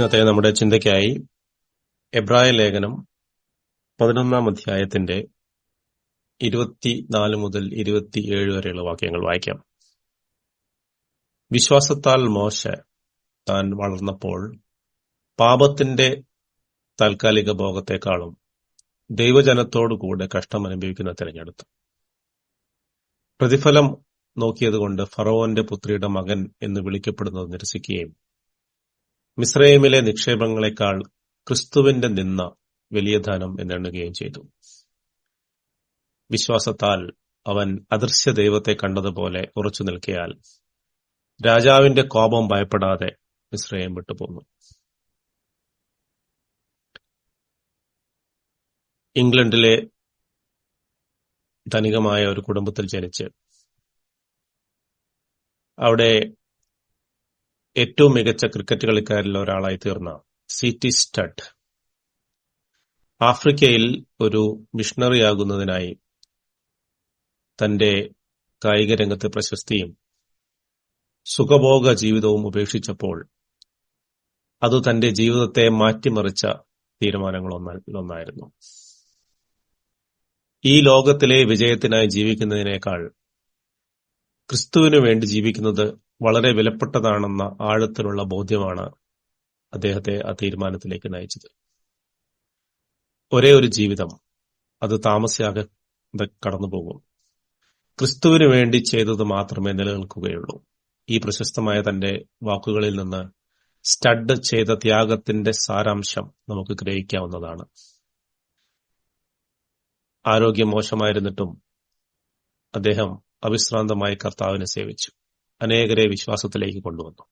ഇന്നത്തെ നമ്മുടെ ചിന്തയ്ക്കായി എബ്രായ ലേഖനം പതിനൊന്നാം അധ്യായത്തിന്റെ ഇരുപത്തിനാല് മുതൽ ഇരുപത്തിയേഴ് വരെയുള്ള വാക്യങ്ങൾ വായിക്കാം. വിശ്വാസത്താൽ മോശ താൻ വളർന്നപ്പോൾ പാപത്തിന്റെ താൽക്കാലിക ഭോഗത്തെക്കാളും ദൈവജനത്തോടുകൂടെ കഷ്ടം അനുഭവിക്കുന്ന തിരഞ്ഞെടുത്തു. പ്രതിഫലം നോക്കിയതുകൊണ്ട് ഫറവോന്റെ പുത്രിയുടെ മകൻ എന്ന് വിളിക്കപ്പെടുന്നത് നിരസിക്കുകയും മിസ്രൈമിലെ നിക്ഷേപങ്ങളെക്കാൾ ക്രിസ്തുവിന്റെ നിന്ന വലിയ ധനം എന്നെണ്ണുകയും ചെയ്തു. വിശ്വാസത്താൽ അവൻ അദൃശ്യ ദൈവത്തെ കണ്ടതുപോലെ ഉറച്ചു നിൽക്കിയാൽ രാജാവിന്റെ കോപം ഭയപ്പെടാതെ മിശ്രയം വിട്ടുപോന്നു. ഇംഗ്ലണ്ടിലെ ധനികമായ ഒരു കുടുംബത്തിൽ ജനിച്ച് അവിടെ ഏറ്റവും മികച്ച ക്രിക്കറ്റ് കളിക്കാരിൽ ഒരാളായി തീർന്ന സി ടി സ്റ്റഡ് ആഫ്രിക്കയിൽ ഒരു മിഷണറിയാകുന്നതിനായി തന്റെ കായിക രംഗത്തെ പ്രശസ്തിയും സുഖഭോഗ ജീവിതവും ഉപേക്ഷിച്ചപ്പോൾ അത് തന്റെ ജീവിതത്തെ മാറ്റിമറിച്ച തീരുമാനങ്ങളൊന്നായിരുന്നു. ഈ ലോകത്തിലെ വിജയത്തിനായി ജീവിക്കുന്നതിനേക്കാൾ ക്രിസ്തുവിനു വേണ്ടി ജീവിക്കുന്നത് വളരെ വിലപ്പെട്ടതാണെന്ന ആഴത്തിലുള്ള ബോധ്യമാണ് അദ്ദേഹത്തെ ആ തീരുമാനത്തിലേക്ക് നയിച്ചത്. ഒരേ ഒരു ജീവിതം അത് താമസിയാതെ കടന്നുപോകും ക്രിസ്തുവിന് വേണ്ടി ചെയ്തത് മാത്രമേ നിലനിൽക്കുകയുള്ളൂ. ഈ പ്രശസ്തമായ തന്റെ വാക്കുകളിൽ നിന്ന് സ്റ്റഡ് ചെയ്ത ത്യാഗത്തിന്റെ സാരാംശം നമുക്ക് ഗ്രഹിക്കാവുന്നതാണ്. ആരോഗ്യം മോശമായിരുന്നിട്ടും അദ്ദേഹം അവിശ്രാന്തമായി കർത്താവിനെ സേവിച്ചു. അനേകരെ വിശ്വാസത്തിലേക്ക് കൊണ്ടുവന്നു.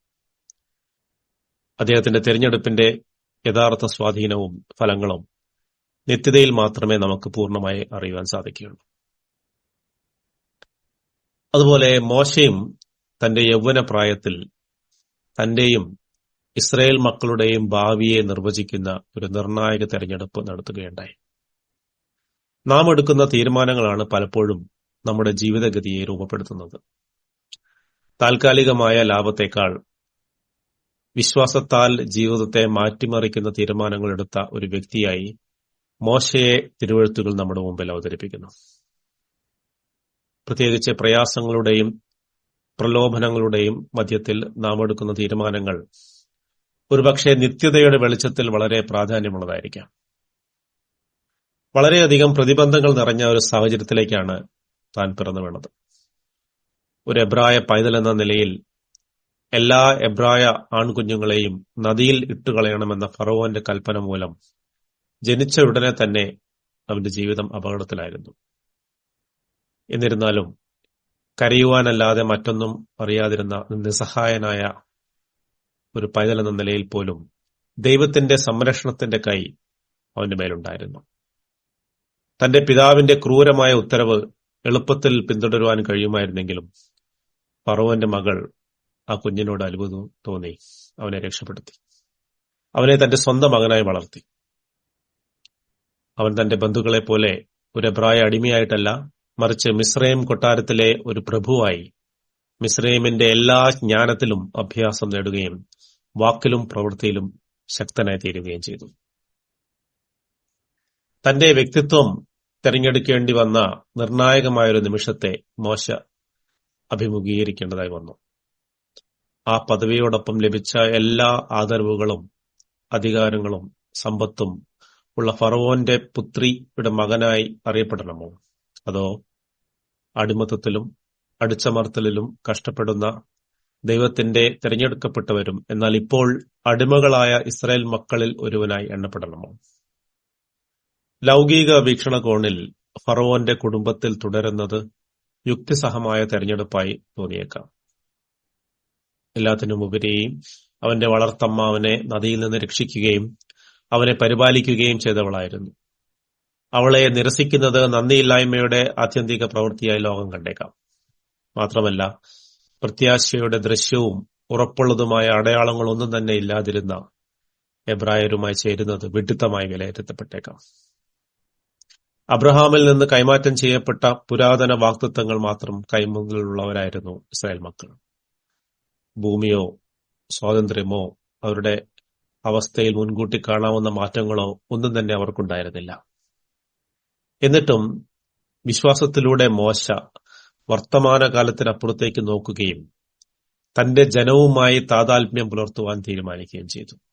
അദ്ദേഹത്തിന്റെ തെരഞ്ഞെടുപ്പിന്റെ യഥാർത്ഥ സ്വാധീനവും ഫലങ്ങളും നിത്യതയിൽ മാത്രമേ നമുക്ക് പൂർണമായി അറിയുവാൻ സാധിക്കുകയുള്ളൂ. അതുപോലെ മോശയും തന്റെ യൗവന പ്രായത്തിൽ തന്റെയും ഇസ്രയേൽ മക്കളുടെയും ഭാവിയെ നിർവചിക്കുന്ന ഒരു നിർണായക തെരഞ്ഞെടുപ്പ് നടത്തുകയുണ്ടായി. നാം എടുക്കുന്ന തീരുമാനങ്ങളാണ് പലപ്പോഴും നമ്മുടെ ജീവിതഗതിയെ രൂപപ്പെടുത്തുന്നത്. താൽക്കാലികമായ ലാഭത്തേക്കാൾ വിശ്വാസത്താൽ ജീവിതത്തെ മാറ്റിമറിക്കുന്ന തീരുമാനങ്ങൾ എടുത്ത ഒരു വ്യക്തിയായി മോശയെ തിരുവഴുത്തുകൾ നമ്മുടെ മുമ്പിൽ അവതരിപ്പിക്കുന്നു. പ്രത്യേകിച്ച് പ്രയാസങ്ങളുടെയും പ്രലോഭനങ്ങളുടെയും മധ്യത്തിൽ നാം എടുക്കുന്ന തീരുമാനങ്ങൾ ഒരുപക്ഷെ നിത്യതയുടെ വെളിച്ചത്തിൽ വളരെ പ്രാധാന്യമുള്ളതായിരിക്കാം. വളരെയധികം പ്രതിബന്ധങ്ങൾ നിറഞ്ഞ ഒരു സാഹചര്യത്തിലേക്കാണ് താൻ പിറന്നു വീണത്. ഒരു എബ്രായ പൈതൽ എന്ന നിലയിൽ എല്ലാ എബ്രായ ആൺകുഞ്ഞുങ്ങളെയും നദിയിൽ ഇട്ടുകളയണമെന്ന ഫറോവന്റെ കൽപ്പന മൂലം ജനിച്ച ഉടനെ തന്നെ അവന്റെ ജീവിതം അപകടത്തിലായിരുന്നു. എന്നിരുന്നാലും കരയുവാനല്ലാതെ മറ്റൊന്നും അറിയാതിരുന്ന നിസ്സഹായനായ ഒരു പൈതൽ എന്ന നിലയിൽ പോലും ദൈവത്തിന്റെ സംരക്ഷണത്തിന്റെ കൈ അവന്റെ മേലുണ്ടായിരുന്നു. തന്റെ പിതാവിന്റെ ക്രൂരമായ ഉത്തരവ് എളുപ്പത്തിൽ പിന്തുടരുവാൻ കഴിയുമായിരുന്നെങ്കിലും ഫറവോന്റെ മകൾ ആ കുഞ്ഞിനോട് അത്ഭുതം തോന്നി. അവനെ രക്ഷപ്പെടുത്തി. അവനെ തന്റെ സ്വന്തം മകനായി വളർത്തി. അവൻ തന്റെ ബന്ധുക്കളെ പോലെ ഒരു അഭിപ്രായ അടിമയായിട്ടല്ല മറിച്ച് മിശ്രയം കൊട്ടാരത്തിലെ ഒരു പ്രഭുവായി മിസ്രൈമിന്റെ എല്ലാ ജ്ഞാനത്തിലും അഭ്യാസം നേടുകയും വാക്കിലും പ്രവൃത്തിയിലും ശക്തനായി തീരുകയും ചെയ്തു. തന്റെ വ്യക്തിത്വം തെരഞ്ഞെടുക്കേണ്ടി വന്ന നിർണായകമായൊരു നിമിഷത്തെ മോശ അഭിമുഖീകരിക്കേണ്ടതായി വന്നു. ആ പദവിയോടൊപ്പം ലഭിച്ച എല്ലാ ആദരവുകളും അധികാരങ്ങളും സമ്പത്തും ഉള്ള ഫറവോന്റെ പുത്രിയുടെ മകനായി അറിയപ്പെടണമോ? അതോ അടിമത്തത്തിലും അടിച്ചമർത്തലിലും കഷ്ടപ്പെടുന്ന ദൈവത്തിന്റെ തിരഞ്ഞെടുക്കപ്പെട്ടവരും എന്നാൽ ഇപ്പോൾ അടിമകളായ ഇസ്രായേൽ മക്കളിൽ ഒരുവനായി എണ്ണപ്പെടണമോ? ലൗകിക വീക്ഷണകോണിൽ ഫറവോന്റെ കുടുംബത്തിൽ തുടരുന്നത് യുക്തിസഹമായ തെരഞ്ഞെടുപ്പായി തോന്നിയേക്കാം. എല്ലാത്തിനും ഉപരിയും അവന്റെ വളർത്തമ്മ അവനെ നദിയിൽ നിന്ന് രക്ഷിക്കുകയും അവനെ പരിപാലിക്കുകയും ചെയ്തവളായിരുന്നു. അവളെ നിരസിക്കുന്നത് നന്ദിയില്ലായ്മയുടെ ആത്യന്തിക പ്രവൃത്തിയായി ലോകം കണ്ടേക്കാം. മാത്രമല്ല പ്രത്യാശയുടെ ദൃശ്യവും ഉറപ്പുള്ളതുമായ അടയാളങ്ങളൊന്നും തന്നെ ഇല്ലാതിരുന്ന എബ്രായരുമായി ചേരുന്നത് വിഡിത്തമായി വിലയിരുത്തപ്പെട്ടേക്കാം. അബ്രഹാമിൽ നിന്ന് കൈമാറ്റം ചെയ്യപ്പെട്ട പുരാതന വാക്തത്വങ്ങൾ മാത്രം കൈമുതലുള്ളവരായിരുന്നു ഇസ്രായേൽ മക്കൾ. ഭൂമിയോ സ്വാതന്ത്ര്യമോ അവരുടെ അവസ്ഥയിൽ മുൻകൂട്ടി കാണാവുന്ന മാറ്റങ്ങളോ ഒന്നും തന്നെ അവർക്കുണ്ടായിരുന്നില്ല. എന്നിട്ടും വിശ്വാസത്തിലൂടെ മോശ വർത്തമാനകാലത്തിനപ്പുറത്തേക്ക് നോക്കുകയും തന്റെ ജനവുമായി താതാത്മ്യം പുലർത്തുവാൻ തീരുമാനിക്കുകയും ചെയ്തു.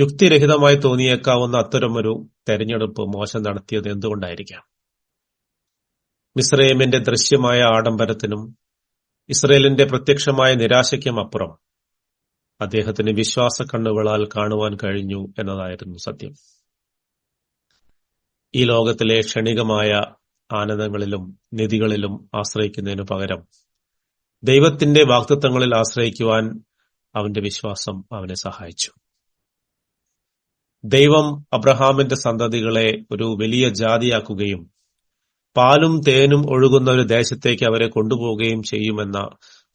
യുക്തിരഹിതമായി തോന്നിയേക്കാവുന്ന അത്തരമൊരു തെരഞ്ഞെടുപ്പ് മോശം നടത്തിയത് എന്തുകൊണ്ടായിരിക്കാം? മിസ്രൈമിന്റെ ദൃശ്യമായ ആഡംബരത്തിനും ഇസ്രയേലിന്റെ പ്രത്യക്ഷമായ നിരാശയ്ക്കും അപ്പുറം അദ്ദേഹത്തിന് വിശ്വാസ കണ്ണുകളാൽ കാണുവാൻ കഴിഞ്ഞു എന്നതായിരുന്നു സത്യം. ഈ ലോകത്തിലെ ക്ഷണികമായ ആനന്ദങ്ങളിലും നിധികളിലും ആശ്രയിക്കുന്നതിനു പകരം ദൈവത്തിന്റെ വാക്തത്വങ്ങളിൽ ആശ്രയിക്കുവാൻ അവന്റെ വിശ്വാസം അവനെ സഹായിച്ചു. ദൈവം അബ്രഹാമിന്റെ സന്തതികളെ ഒരു വലിയ ജാതിയാക്കുകയും പാലും തേനും ഒഴുകുന്ന ഒരു ദേശത്തേക്ക് അവരെ കൊണ്ടുപോവുകയും ചെയ്യുമെന്ന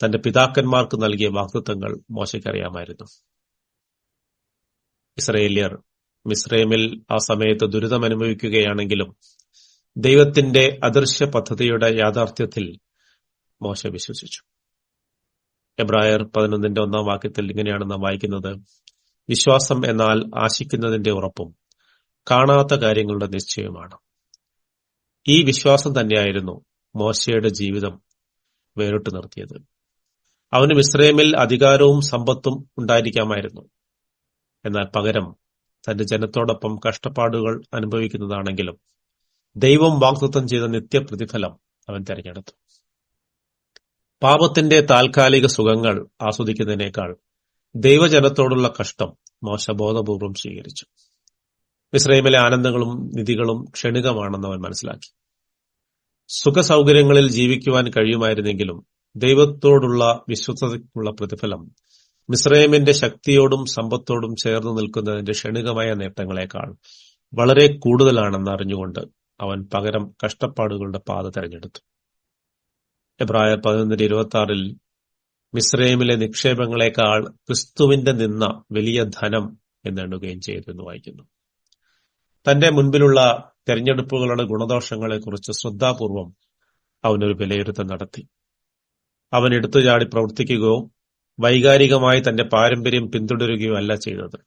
തന്റെ പിതാക്കന്മാർക്ക് നൽകിയ വാക്തത്വങ്ങൾ മോശയ്ക്കറിയാമായിരുന്നു ഇസ്രയേലിയർ മിസ്രൈമിൽ ആ സമയത്ത് ദുരിതമനുഭവിക്കുകയാണെങ്കിലും ദൈവത്തിന്റെ അദൃശ്യ പദ്ധതിയുടെ യാഥാർത്ഥ്യത്തിൽ മോശ വിശ്വസിച്ചു. എബ്രായർ പതിനൊന്നിന്റെ ഒന്നാം വാക്യത്തിൽ ഇങ്ങനെയാണ് നാം വായിക്കുന്നത്. വിശ്വാസം എന്നാൽ ആശിക്കുന്നതിന്റെ ഉറപ്പും കാണാത്ത കാര്യങ്ങളുടെ നിശ്ചയമാണ്. ഈ വിശ്വാസം തന്നെയായിരുന്നു മോശയുടെ ജീവിതം വേറിട്ട് നിർത്തിയത്. അവന് മിശ്രമിൽ അധികാരവും സമ്പത്തും ഉണ്ടായിരിക്കാമായിരുന്നു. എന്നാൽ പകരം തന്റെ ജനത്തോടൊപ്പം കഷ്ടപ്പാടുകൾ അനുഭവിക്കുന്നതാണെങ്കിലും ദൈവം വാഗ്ദത്തം ചെയ്ത നിത്യപ്രതിഫലം അവൻ തിരഞ്ഞെടുത്തു. പാപത്തിന്റെ താൽക്കാലിക സുഖങ്ങൾ ആസ്വദിക്കുന്നതിനേക്കാൾ ദൈവജനത്തോടുള്ള കഷ്ടം മോശ ബോധപൂർവം സ്വീകരിച്ചു. ഇസ്രൈമിലെ ആനന്ദങ്ങളും നിധികളും ക്ഷണികമാണെന്ന് അവൻ മനസ്സിലാക്കി. സുഖസൗകര്യങ്ങളിൽ ജീവിക്കുവാൻ കഴിയുമായിരുന്നെങ്കിലും ദൈവത്തോടുള്ള വിശ്വസതയ്ക്കുള്ള പ്രതിഫലം മിസ്രൈമിന്റെ ശക്തിയോടും സമ്പത്തോടും ചേർന്ന് നിൽക്കുന്നതിന്റെ ക്ഷണികമായ നേട്ടങ്ങളെക്കാൾ വളരെ കൂടുതലാണെന്ന് അറിഞ്ഞുകൊണ്ട് അവൻ പകരം കഷ്ടപ്പാടുകളുടെ പാത തെരഞ്ഞെടുത്തു. എബ്രായ പതിനൊന്നിന്റെ ഇരുപത്തി ആറിൽ മിസ്രൈമിലെ നിക്ഷേപങ്ങളെക്കാൾ ക്രിസ്തുവിന്റെ നിന്ന വലിയ ധനം എന്നെണ്ണുകയും ചെയ്തു എന്ന് വായിക്കുന്നു. തന്റെ മുൻപിലുള്ള തെരഞ്ഞെടുപ്പുകളുടെ ഗുണദോഷങ്ങളെക്കുറിച്ച് ശ്രദ്ധാപൂർവം അവനൊരു വിലയിരുത്തൽ നടത്തി. അവൻ എടുത്തുചാടി പ്രവർത്തിക്കുകയോ വൈകാരികമായി തന്റെ പാരമ്പര്യം പിന്തുടരുകയോ അല്ല ചെയ്തത്.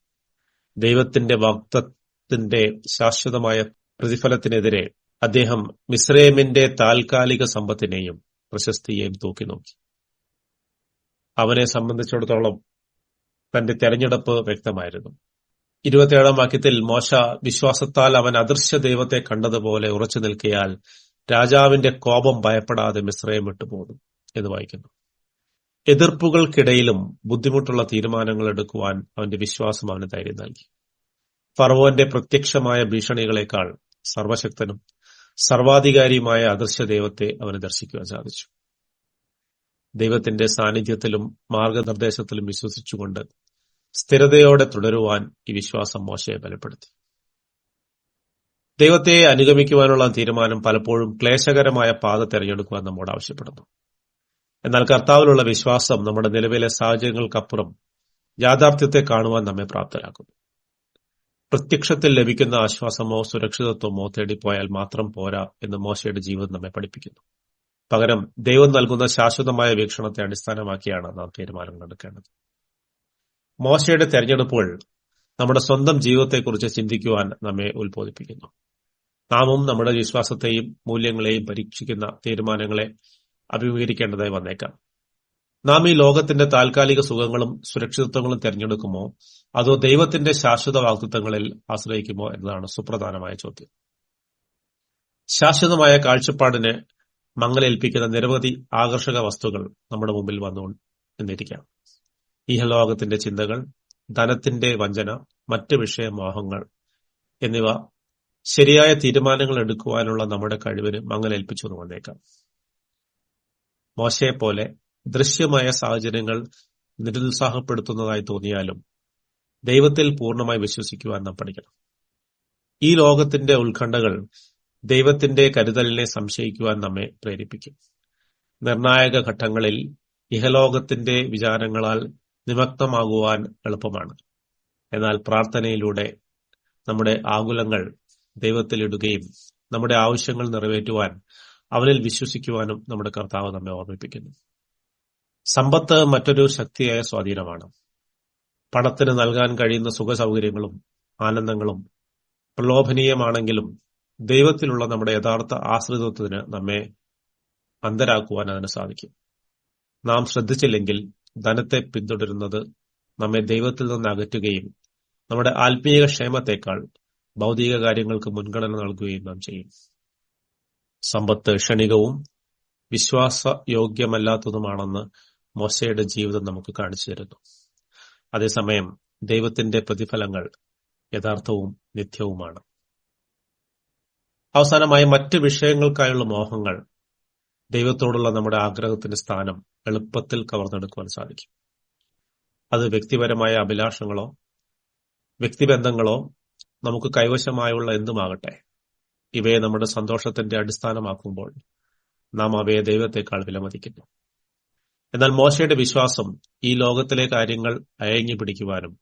ദൈവത്തിന്റെ വാക്തത്തിന്റെ ശാശ്വതമായ പ്രതിഫലത്തിനെതിരെ അദ്ദേഹം മിസ്രൈമിന്റെ താൽക്കാലിക സമ്പത്തിനെയും പ്രശസ്തിയെയും തൂക്കി നോക്കി. അവനെ സംബന്ധിച്ചിടത്തോളം തന്റെ തെരഞ്ഞെടുപ്പ് വ്യക്തമായിരുന്നു. ഇരുപത്തിയേഴാം വാക്യത്തിൽ മോശ വിശ്വാസത്താൽ അവൻ അദൃശ്യ ദൈവത്തെ കണ്ടതുപോലെ ഉറച്ചു നിൽക്കിയാൽ രാജാവിന്റെ കോപം ഭയപ്പെടാതെ മിശ്രയം വിട്ടുപോകും എന്ന് വായിക്കുന്നു. എതിർപ്പുകൾക്കിടയിലും ബുദ്ധിമുട്ടുള്ള തീരുമാനങ്ങൾ എടുക്കുവാൻ അവന്റെ വിശ്വാസം അവന് ധൈര്യം നൽകി. ഫറവോന്റെ പ്രത്യക്ഷമായ ഭീഷണികളെക്കാൾ സർവശക്തനും സർവാധികാരിയുമായ അദൃശ്യ ദൈവത്തെ അവന് ദർശിക്കുവാൻ സാധിച്ചു. ദൈവത്തിന്റെ സാന്നിധ്യത്തിലും മാർഗനിർദ്ദേശത്തിലും വിശ്വസിച്ചുകൊണ്ട് സ്ഥിരതയോടെ തുടരുവാൻ ഈ വിശ്വാസം മോശയെ ബലപ്പെടുത്തി. ദൈവത്തെ അനുഗമിക്കുവാനുള്ള തീരുമാനം പലപ്പോഴും ക്ലേശകരമായ പാത തെരഞ്ഞെടുക്കുവാൻ നമ്മോട് ആവശ്യപ്പെടുന്നു. എന്നാൽ കർത്താവിലുള്ള വിശ്വാസം നമ്മുടെ നിലവിലെ സാഹചര്യങ്ങൾക്കപ്പുറം യാഥാർത്ഥ്യത്തെ കാണുവാൻ നമ്മെ പ്രാപ്തരാക്കുന്നു. പ്രത്യക്ഷത്തിൽ ലഭിക്കുന്ന ആശ്വാസമോ സുരക്ഷിതത്വമോ തേടിപ്പോയാൽ മാത്രം പോരാ എന്ന് മോശയുടെ ജീവിതം നമ്മെ പഠിപ്പിക്കുന്നു. പകരം ദൈവം നൽകുന്ന ശാശ്വതമായ വീക്ഷണത്തെ അടിസ്ഥാനമാക്കിയാണ് നാം തീരുമാനങ്ങൾ എടുക്കേണ്ടത്. മോശയുടെ തെരഞ്ഞെടുപ്പുകൾ നമ്മുടെ സ്വന്തം ജീവിതത്തെക്കുറിച്ച് ചിന്തിക്കുവാൻ നമ്മെ ഉത്ബോധിപ്പിക്കുന്നു. നാമും നമ്മുടെ വിശ്വാസത്തെയും മൂല്യങ്ങളെയും പരീക്ഷിക്കുന്ന തീരുമാനങ്ങളെ അഭിമുഖീകരിക്കേണ്ടതായി വന്നേക്കാം. നാം ഈ ലോകത്തിന്റെ താൽക്കാലിക സുഖങ്ങളും സുരക്ഷിതത്വങ്ങളും തിരഞ്ഞെടുക്കുമോ? അതോ ദൈവത്തിന്റെ ശാശ്വത വാക്തത്വങ്ങളിൽ ആശ്രയിക്കുമോ എന്നതാണ് സുപ്രധാനമായ ചോദ്യം. ശാശ്വതമായ കാഴ്ചപ്പാടിന് മങ്ങലേൽപ്പിക്കുന്ന നിരവധി ആകർഷക വസ്തുക്കൾ നമ്മുടെ മുമ്പിൽ വന്നു എന്നിരിക്കാം ഇഹലോകത്തിന്റെ ചിന്തകൾ ധനത്തിന്റെ വഞ്ചന മറ്റ് വിഷയമോഹങ്ങൾ എന്നിവ ശരിയായ തീരുമാനങ്ങൾ എടുക്കുവാനുള്ള നമ്മുടെ കഴിവിന് മങ്ങലേൽപ്പിച്ചു വന്നേക്കാം. മോശയെ പോലെ ദൃശ്യമായ സാഹചര്യങ്ങൾ നിരുത്സാഹപ്പെടുത്തുന്നതായി തോന്നിയാലും ദൈവത്തിൽ പൂർണമായി വിശ്വസിക്കുവാൻ നാം പഠിക്കണം. ഈ ലോകത്തിന്റെ ഉത്കണ്ഠകൾ ദൈവത്തിന്റെ കരുതലിനെ സംശയിക്കുവാൻ നമ്മെ പ്രേരിപ്പിക്കും. നിർണായക ഘട്ടങ്ങളിൽ ഇഹലോകത്തിന്റെ വിചാരങ്ങളാൽ നിമഗ്നമാകുവാൻ എളുപ്പമാണ്. എന്നാൽ പ്രാർത്ഥനയിലൂടെ നമ്മുടെ ആകുലങ്ങൾ ദൈവത്തിലിടുകയും നമ്മുടെ ആവശ്യങ്ങൾ നിറവേറ്റുവാൻ അവനിൽ വിശ്വസിക്കുവാനും നമ്മുടെ കർത്താവ് നമ്മെ ഓർമ്മിപ്പിക്കുന്നു. സമ്പത്ത് മറ്റൊരു ശക്തിയായ സ്വാധീനമാണ്. പണത്തിന് നൽകാൻ കഴിയുന്ന സുഖസൗകര്യങ്ങളും ആനന്ദങ്ങളും പ്രലോഭനീയമാണെങ്കിലും ദൈവത്തിലുള്ള നമ്മുടെ യഥാർത്ഥ ആശ്രിതത്വത്തിന് നമ്മെ അന്തരാക്കുവാൻ അതിന് സാധിക്കും. നാം ശ്രദ്ധിച്ചില്ലെങ്കിൽ ധനത്തെ പിന്തുടരുന്നത് നമ്മെ ദൈവത്തിൽ നിന്ന് അകറ്റുകയും നമ്മുടെ ആത്മീയ ക്ഷേമത്തെക്കാൾ ഭൗതിക കാര്യങ്ങൾക്ക് മുൻഗണന നൽകുകയും നാം ചെയ്യും. സമ്പത്ത് ക്ഷണികവും വിശ്വാസയോഗ്യമല്ലാത്തതുമാണെന്ന് മോശയുടെ ജീവിതം നമുക്ക് കാണിച്ചു തരുന്നു. അതേസമയം ദൈവത്തിന്റെ പ്രതിഫലങ്ങൾ യഥാർത്ഥവും നിത്യവുമാണ്. അവസാനമായി മറ്റ് വിഷയങ്ങൾക്കായുള്ള മോഹങ്ങൾ ദൈവത്തോടുള്ള നമ്മുടെ ആഗ്രഹത്തിന്റെ സ്ഥാനം എളുപ്പത്തിൽ കവർന്നെടുക്കുവാൻ സാധിക്കും. അത് വ്യക്തിപരമായ അഭിലാഷങ്ങളോ വ്യക്തിബന്ധങ്ങളോ നമുക്ക് കൈവശമായുള്ള എന്തുമാകട്ടെ ഇവയെ നമ്മുടെ സന്തോഷത്തിന്റെ അടിസ്ഥാനമാക്കുമ്പോൾ നാം അവയെ ദൈവത്തെക്കാൾ വിലമതിക്കുന്നു. എന്നാൽ മോശയുടെ വിശ്വാസം ഈ ലോകത്തിലെ കാര്യങ്ങൾ അയങ്ങി പിടിക്കുവാനും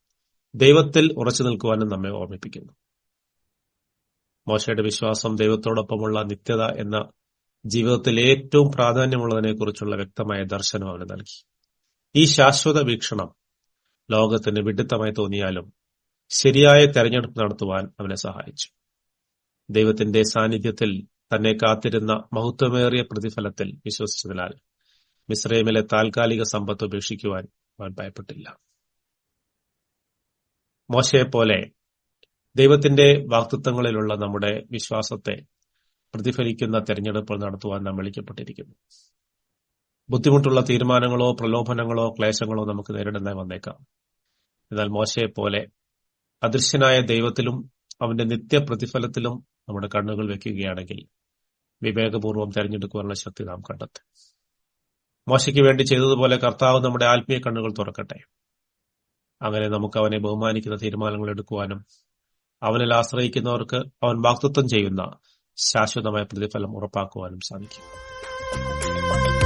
ദൈവത്തിൽ ഉറച്ചു നിൽക്കുവാനും നമ്മെ ഓർമ്മിപ്പിക്കുന്നു. മോശയുടെ വിശ്വാസം ദൈവത്തോടൊപ്പമുള്ള നിത്യത എന്ന ജീവിതത്തിൽ ഏറ്റവും പ്രാധാന്യമുള്ളതിനെ കുറിച്ചുള്ള വ്യക്തമായ ദർശനം അവന് നൽകി. ഈ ശാശ്വത വീക്ഷണം ലോകത്തിന് വിഡിത്തമായി തോന്നിയാലും ശരിയായ തെരഞ്ഞെടുപ്പ് നടത്തുവാൻ അവനെ സഹായിച്ചു. ദൈവത്തിന്റെ സാന്നിധ്യത്തിൽ തന്നെ കാത്തിരുന്ന മഹത്വമേറിയ പ്രതിഫലത്തിൽ വിശ്വസിച്ചതിനാൽ മിസ്രൈമിലെ താൽക്കാലിക സമ്പത്ത് ഉപേക്ഷിക്കുവാൻ അവൻ ഭയപ്പെട്ടില്ല. മോശയെപ്പോലെ ദൈവത്തിന്റെ വാക്തത്വങ്ങളിലുള്ള നമ്മുടെ വിശ്വാസത്തെ പ്രതിഫലിക്കുന്ന തെരഞ്ഞെടുപ്പുകൾ നടത്തുവാൻ നാം വിളിക്കപ്പെട്ടിരിക്കുന്നു. ബുദ്ധിമുട്ടുള്ള തീരുമാനങ്ങളോ പ്രലോഭനങ്ങളോ ക്ലേശങ്ങളോ നമുക്ക് നേരിടേണ്ടി വന്നേക്കാം. എന്നാൽ മോശയെ പോലെ അദൃശ്യനായ ദൈവത്തിലും അവന്റെ നിത്യപ്രതിഫലത്തിലും നമ്മുടെ കണ്ണുകൾ വെക്കുകയാണെങ്കിൽ വിവേകപൂർവം തെരഞ്ഞെടുക്കുവാനുള്ള ശക്തി നാം കണ്ടെത്തും. മോശയ്ക്ക് വേണ്ടി ചെയ്തതുപോലെ കർത്താവ് നമ്മുടെ ആത്മീയ കണ്ണുകൾ തുറക്കട്ടെ. അങ്ങനെ നമുക്ക് അവനെ ബഹുമാനിക്കുന്ന തീരുമാനങ്ങൾ എടുക്കുവാനും അവനിൽ ആശ്രയിക്കുന്നവർക്ക് അവൻ വാക്തത്വം ചെയ്യുന്ന ശാശ്വതമായ പ്രതിഫലം ഉറപ്പാക്കുവാനും സാധിക്കും.